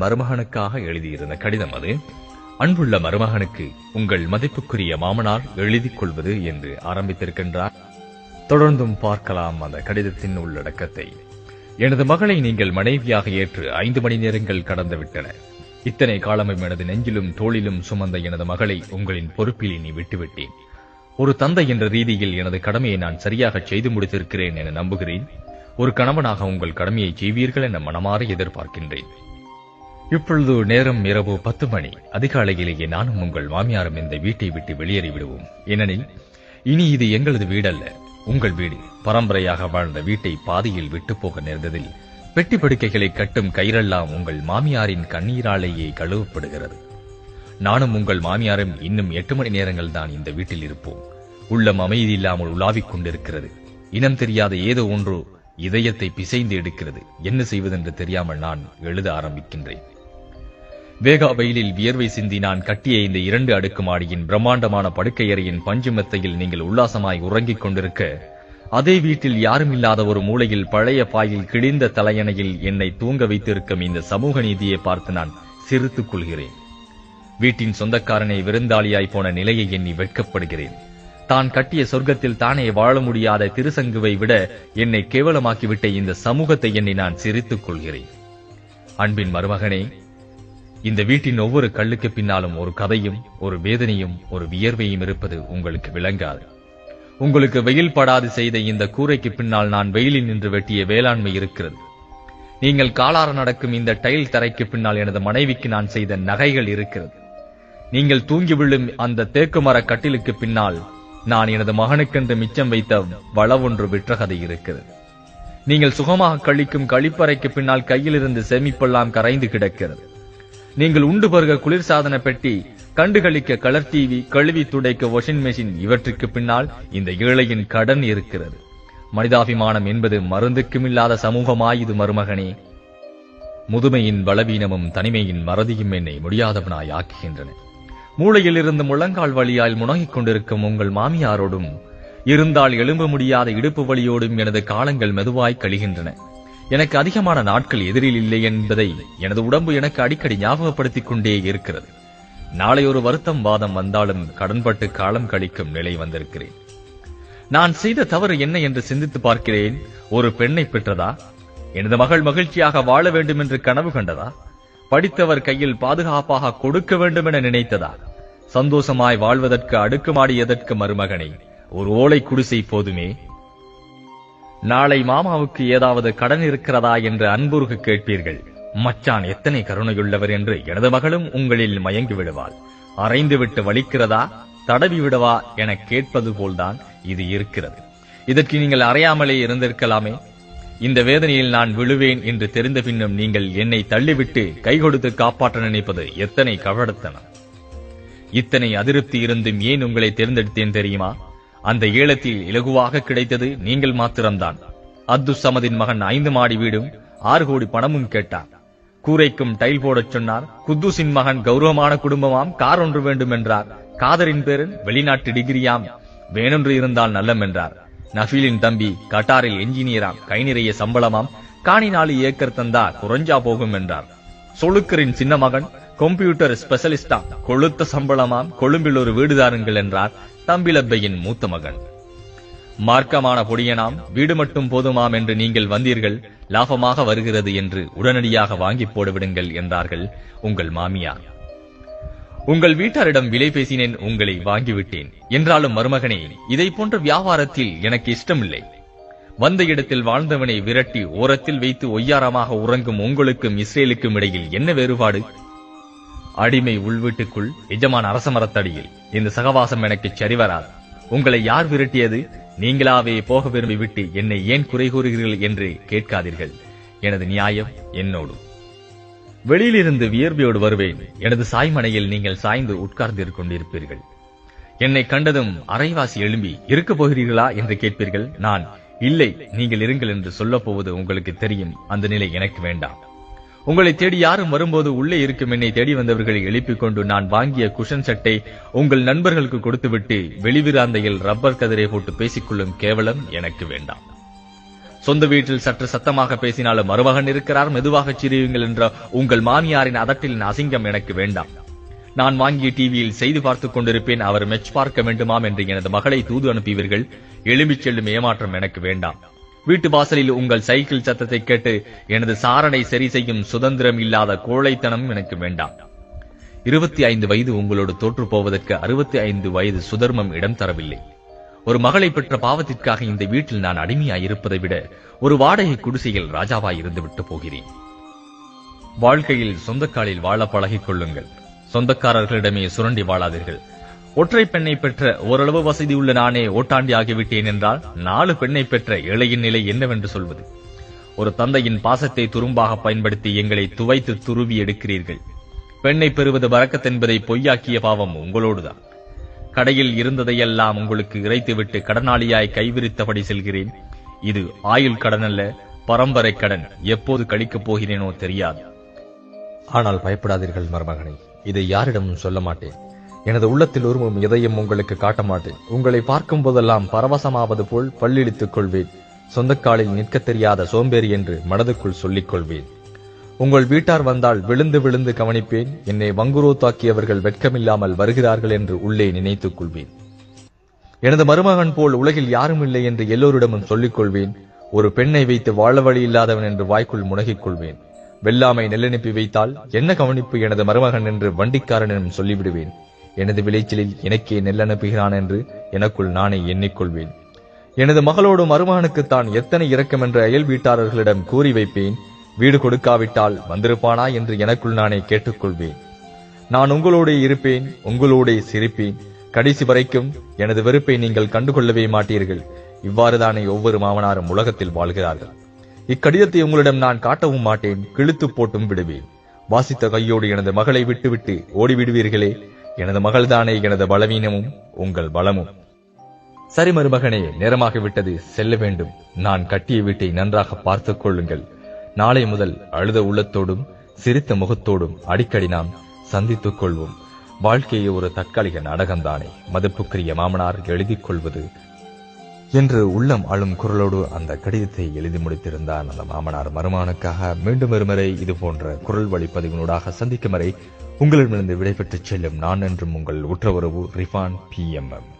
மருமகனுக்காக எழுதியிருந்த கடிதம் அது. அன்புள்ள மருமகனுக்கு உங்கள் மதிப்புக்குரிய மாமனார் எழுதிக் கொள்வது என்று ஆரம்பித்திருக்கின்றார். தொடர்ந்தும் பார்க்கலாம் அந்த கடிதத்தின் உள்ளடக்கத்தை. எனது மகளை நீங்கள் மனைவியாக ஏற்று ஐந்து மணி நேரங்கள் கடந்து விட்டன இத்தனை காலமும் எனது நெஞ்சிலும் தோளிலும் சுமந்த எனது மகளை உங்களின் பொறுப்பில் இனி விட்டுவிட்டேன். ஒரு தந்தை என்ற ரீதியில் எனது கடமையை நான் சரியாக செய்து முடித்திருக்கிறேன் என நம்புகிறேன். ஒரு கணவனாக உங்கள் கடமையை செய்வீர்கள் என மனமாற எதிர்பார்க்கின்றேன். இப்பொழுது நேரம் இரவு பத்து மணி. அதிகாலையிலேயே நானும் உங்கள் மாமியாரும் இந்த வீட்டை விட்டு வெளியேறி விடுவோம். ஏனெனில் இனி இது எங்களது வீடல்ல. உங்கள் வீடு பரம்பரையாக வாழ்ந்த வீட்டை பாதியில் விட்டு போக நேர்ந்ததில் பெட்டி படுக்கைகளை கட்டும் கயிறெல்லாம் உங்கள் மாமியாரின் கண்ணீராலேயே கழுவப்படுகிறது. நானும் உங்கள் மாமியாரும் இன்னும் எட்டு மணி நேரங்கள் தான் இந்த வீட்டில் இருப்போம். உள்ளம் அமைதி இல்லாமல் உலாவிக் கொண்டிருக்கிறது. இனம் தெரியாத ஏதோ ஒன்று இதயத்தை பிசைந்து எடுக்கிறது. என்ன செய்வதென்று தெரியாமல் நான் எழுத ஆரம்பிக்கின்றேன். வேகா வெயிலில் வியர்வை சிந்தி நான் கட்டிய இந்த இரண்டு அடுக்கு மாடியின் பிரம்மாண்டமான படுக்கையறையின் பஞ்சு மெத்தையில் நீங்கள் உல்லாசமாய் உறங்கிக் கொண்டிருக்க அதே வீட்டில் யாரும் இல்லாத ஒரு மூலையில் பழைய பாயில் கிழிந்த தலையணையில் என்னை தூங்க வைத்திருக்கும் இந்த சமூக நீதியை பார்த்து நான் சிரித்துக் கொள்கிறேன். வீட்டின் சொந்தக்காரனை விருந்தாளியாய் போன நிலையை எண்ணி வெட்கப்படுகிறேன். தான் கட்டிய சொர்க்கத்தில் தானே வாழ முடியாத திருசங்குவை விட என்னை கேவலமாக்கிவிட்ட இந்த சமூகத்தை எண்ணி நான் சிரித்துக் கொள்கிறேன். அன்பின் மருமகனே இந்த வீட்டின் ஒவ்வொரு கல்லுக்கு பின்னாலும் ஒரு கதையும் ஒரு வேதனையும் ஒரு வியர்வையும் இருப்பது உங்களுக்கு விளங்காது. உங்களுக்கு வெயில் படாது செய்த இந்த கூரைக்கு பின்னால் நான் வெயிலில் நின்று வெட்டிய வேளாண்மை இருக்கிறது. நீங்கள் காலார நடக்கும் இந்த டைல் தரைக்கு பின்னால் எனது மனைவிக்கு நான் செய்த நகைகள் இருக்கிறது. நீங்கள் தூங்கி விழும் அந்த தேக்கு மர கட்டிலுக்கு பின்னால் நான் எனது மகனுக்கென்று மிச்சம் வைத்த வளவொன்று விற்ற கதை இருக்கிறது. நீங்கள் சுகமாக கழிக்கும் கழிப்பறைக்கு பின்னால் கையிலிருந்து சேமிப்பெல்லாம் கரைந்து கிடக்கிறது. நீங்கள் உண்டு பருக குளிர்சாதன பெட்டி கண்டுகளிக்க கலர் டிவி கழுவி துடைக்க வாஷிங் மெஷின் இவற்றுக்கு பின்னால் இந்த ஏழையின் கடன் இருக்கிறது. மனிதாபிமானம் என்பது மருந்துக்குமில்லாத சமூகமாய் இது மருமகனே. முதுமையின் பலவீனமும் தனிமையின் மறதியும் என்னை முடியாதவனாய் ஆக்குகின்றன. மூளையில் இருந்து முழங்கால் வழியால் முணங்கிக் கொண்டிருக்கும் உங்கள் மாமியாரோடும் இருந்தால் எழும்ப முடியாத இடுப்பு வழியோடும் எனது காலங்கள் மெதுவாய் கழிகின்றன. எனக்கு அதிகமான நாட்கள் எதிரில் இல்லை என்பதை எனது உடம்பு எனக்கு அடிக்கடி ஞாபகப்படுத்திக் கொண்டே இருக்கிறது. நாளை ஒரு வருத்தம் வாதம் வந்தாலும் கடன்பட்டு காலம் கழிக்கும் நிலை வந்திருக்கிறேன். நான் செய்த தவறு என்ன என்று சிந்தித்து பார்க்கிறேன். ஒரு பெண்ணை பெற்றதா? எனது மகள் மகிழ்ச்சியாக வாழ வேண்டும் என்று கனவு கண்டதா? படித்தவர் கையில் பாதுகாப்பாக கொடுக்க வேண்டும் என நினைத்ததா? சந்தோஷமாய் வாழ்வதற்கு அடுக்குமாடி எதற்கு மருமகனை ஒரு ஓலை குடிசை போதுமே? நாளை மாமாவுக்கு ஏதாவது கடன் இருக்கிறதா என்று அன்புருகு கேட்பீர்கள். மச்சான் எத்தனை கருணையுள்ளவர் என்று எனது மகளும் உங்களில் மயங்கி விடுவாள். அரைந்துவிட்டு வலிக்கிறதா? தடவி விடவா என கேட்பது போல்தான் இது இருக்கிறது. இதற்கு நீங்கள் அறையாமலே இருந்திருக்கலாமே. இந்த வேதனையில் நான் விழுவேன் என்று தெரிந்த பின்னும் நீங்கள் என்னை தள்ளிவிட்டு கை கொடுத்து காப்பாற்ற நினைப்பது எத்தனை கவடத்தனம். இத்தனை அதிருப்தி இருந்தும் ஏன் உங்களை தேர்ந்தெடுத்தேன் தெரியுமா? அந்த ஏலத்தில் இலகுவாக கிடைத்தது நீங்கள் மாத்திரம்தான். அப்து சமதின் மகன் ஐந்து மாடி வீடும் ஆறு கோடி பணமும் கேட்டார் கூரைக்கும் டைல் போடச் சொன்னார். குத்துசின் மகன் கௌரவமான குடும்பமாம் கார் ஒன்று வேண்டும் என்றார் காதரின் பேரன் வெளிநாட்டு டிகிரியாம் வேணொன்று இருந்தால் நல்லம் என்றார். நஃபீலின் தம்பி கட்டாரில் என்ஜினியராம் கை நிறைய சம்பளமாம் காணி நாலு ஏக்கர் தந்தா குறைஞ்சா போகும் என்றார். சொலுக்கரின் சின்ன மகன் கம்ப்யூட்டர் ஸ்பெஷலிஸ்டா கொளுத்த சம்பளமாம் கொழும்பில் ஒரு வீடு தாருங்கள் என்றார். தம்பிலப்பையின் மூத்த மகன். மார்க்கமான பொடியனாம் வீடு மட்டும் போதுமாம் என்று நீங்கள் வந்தீர்கள் லாபமாக வருகிறது என்று உடனடியாக வாங்கி போடுவிடுங்கள் என்றார்கள் உங்கள் மாமியார். உங்கள் வீட்டாரிடம் விலை பேசினேன் உங்களை வாங்கிவிட்டேன். என்றாலும் மருமகனே இதை போன்ற வியாபாரத்தில் எனக்கு இஷ்டமில்லை. வந்த இடத்தில் வாழ்ந்தவனை விரட்டி ஓரத்தில் வைத்து ஒய்யாரமாக உறங்கும் உங்களுக்கும் இஸ்ரேலுக்கும் இடையில் என்ன வேறுபாடு? அடிமை உள்வீட்டுக்குள் எஜமான் அரச மரத்தடியில். இந்த சகவாசம் எனக்கு சரிவராது. உங்களை யார் விரட்டியது? நீங்களாவே போக விரும்பி விட்டு என்னை ஏன் குறை கூறுகிறீர்கள் என்று கேட்காதீர்கள். எனது நியாயம் என்னோடு. வெளியிலிருந்து வியர்வையோடு வருவேன். எனது சாய்மனையில் நீங்கள் சாய்ந்து உட்கார்ந்து கொண்டிருப்பீர்கள். என்னை கண்டதும் அரைவாசி எழும்பி இருக்க போகிறீர்களா? என்று கேட்பீர்கள். நான் இல்லை நீங்கள் இருங்கள் என்று சொல்லப் போவது உங்களுக்கு தெரியும். அந்த நிலை எனக்கு வேண்டாம். உங்களை தேடி யாரும் வரும்போது உள்ளே இருக்கும் என்னை தேடி வந்தவர்களை எழுப்பிக் கொண்டு நான் வாங்கிய குஷன் சட்டை உங்கள் நண்பர்களுக்கு கொடுத்துவிட்டு வெளிவிராந்தையில் ரப்பர் கதிரை போட்டு பேசிக்கொள்ளும் கேவலம் எனக்கு வேண்டாம். சொந்த வீட்டில் சற்று சத்தமாக பேசினாலும் மருமகன் இருக்கிறார் மெதுவாக சிரியுங்கள் என்ற உங்கள் மாமியாரின் அதட்டிலின் அசிங்கம் எனக்கு வேண்டாம். நான் வாங்கிய டிவியில் செய்து பார்த்துக் கொண்டிருப்பேன் அவர் மெச் பார்க்க வேண்டுமாம் என்று எனது மகளை தூது அனுப்பியவர்கள் எழும்பிச் செல்லும் ஏமாற்றம் எனக்கு வேண்டாம். வீட்டு வாசலில் உங்கள் சைக்கிள் சத்தத்தை கேட்டு எனது சாரணை சரி செய்யும் சுதந்திரம் இல்லாத கோழைத்தனம் எனக்கு வேண்டாம். இருபத்தி ஐந்து வயது உங்களோடு தோற்று போவதற்கு அறுபத்தி ஐந்து வயது சுதர்மம் இடம் தரவில்லை. ஒரு மகளை பெற்ற பாவத்திற்காக இந்த வீட்டில் நான் அடிமையாய் இருப்பதை விட ஒரு வாடகை குடிசையில் ராஜாவாய் இருந்து விட்டு போகிறேன். வாழ்க்கையில் சொந்தக்காலில் வாழ பழகிக் கொள்ளுங்கள். சொந்தக்காரர்களிடமே சுரண்டி வாழாதீர்கள். ஒற்றை பெண்ணை பெற்ற ஓரளவு வசதி உள்ள நானே ஓட்டாண்டி ஆகிவிட்டேன் என்றால் நாலு பெண்ணை பெற்ற ஏழையின் நிலை என்னவென்று சொல்வது? ஒரு தந்தையின் பாசத்தை துரும்பாக பயன்படுத்தி எங்களை துவைத்து துருவி எடுக்கிறீர்கள். பெண்ணை பெறுவது வரக்கத்தென்பதை பொய்யாக்கிய பாவம் உங்களோடுதான். கடையில் இருந்ததையெல்லாம் உங்களுக்கு இறைத்துவிட்டு கடனாளியாய் கைவிரித்தபடி செல்கிறேன். இது ஆயுள் கடன் அல்ல பரம்பரை கடன். எப்போது கழிக்கப் போகிறேனோ தெரியாது. ஆனால் பயப்படாதீர்கள் மருமகனை இதை யாரிடமும் சொல்ல மாட்டேன். எனது உள்ளத்தில் உருவும் எதையும் உங்களுக்கு காட்ட மாட்டேன் உங்களை பார்க்கும் போதெல்லாம் பரவசமாவது போல் பல்லிழித்துக் கொள்வேன். சொந்தக்காலில் நிற்க தெரியாத சோம்பேறி என்று மனதுக்குள் சொல்லிக் கொள்வேன். உங்கள் வீட்டார் வந்தால் விழுந்து விழுந்து கவனிப்பேன். என்னை வங்குரோ தாக்கியவர்கள் வெட்கமில்லாமல் வருகிறார்கள் என்று உள்ளே நினைத்துக் கொள்வேன். எனது மருமகன் போல் உலகில் யாரும் இல்லை என்று எல்லோரிடமும் சொல்லிக் கொள்வேன். ஒரு பெண்ணை வைத்து வாழ வழி இல்லாதவன் என்று வாய்க்குள் முனகிக் கொள்வேன். வெள்ளாமை நெல்லனுப்பி வைத்தால் என்ன கவனிப்பு எனது மருமகன் என்று வண்டிக்காரனிடம் சொல்லிவிடுவேன். எனது விளைச்சலில் எனக்கே நெல்லனுப்புகிறான் என்று எனக்குள் நானே எண்ணிக்கொள்வேன். எனது மகளோடு மருமகனுக்கு தான் எத்தனை இரக்கம் என்று அயல் வீட்டாரர்களிடம் கூறி வைப்பேன். வீடு கொடுக்காவிட்டால் வந்திருப்பானா என்று எனக்குள் நானே கேட்டுக்கொள்வேன். நான் உங்களோடே இருப்பேன் உங்களோடே சிரிப்பேன். கடைசி வரைக்கும் எனது வெறுப்பை நீங்கள் கண்டுகொள்ளவே மாட்டீர்கள். இவ்வாறுதானே ஒவ்வொரு மாமனாரும் உலகத்தில் வாழ்கிறார்கள். இக்கடிதத்தை உங்களிடம் நான் காட்டவும் மாட்டேன் கிழித்து போட்டும் விடுவேன். வாசித்த கையோடு எனது மகளை விட்டுவிட்டு ஓடிவிடுவீர்களே எனது மகள்தானே எனது பலவீனமும் உங்கள் பலமும். சரி மருமகனே நேரமாக விட்டது செல்ல வேண்டும். நான் கட்டிய வீட்டை நன்றாக பார்த்துக் கொள்ளுங்கள். நாளை முதல் அழுத உள்ளத்தோடும் சிரித்த முகத்தோடும் அடிக்கடி நாம் சந்தித்துக் கொள்வோம். வாழ்க்கையை ஒரு தற்காலிக நாடகம்தானே. மதிப்புக்குரிய மாமனார் எழுதிக் கொள்வது என்று உள்ளம் அழும் குரலோடு அந்த கடிதத்தை எழுதி முடித்திருந்தார் அந்த மாமனார். மருமானுக்காக மீண்டும் ஒருமுறை இது போன்ற குரல் வழிப்பதிவுகளூடாக சந்திக்கும் வரை உங்களிடமிருந்து விடைபெற்றுச் செல்லும் நான் என்றும் உங்கள் உற்றவரவு ரிஃபான் பி எம் எம்.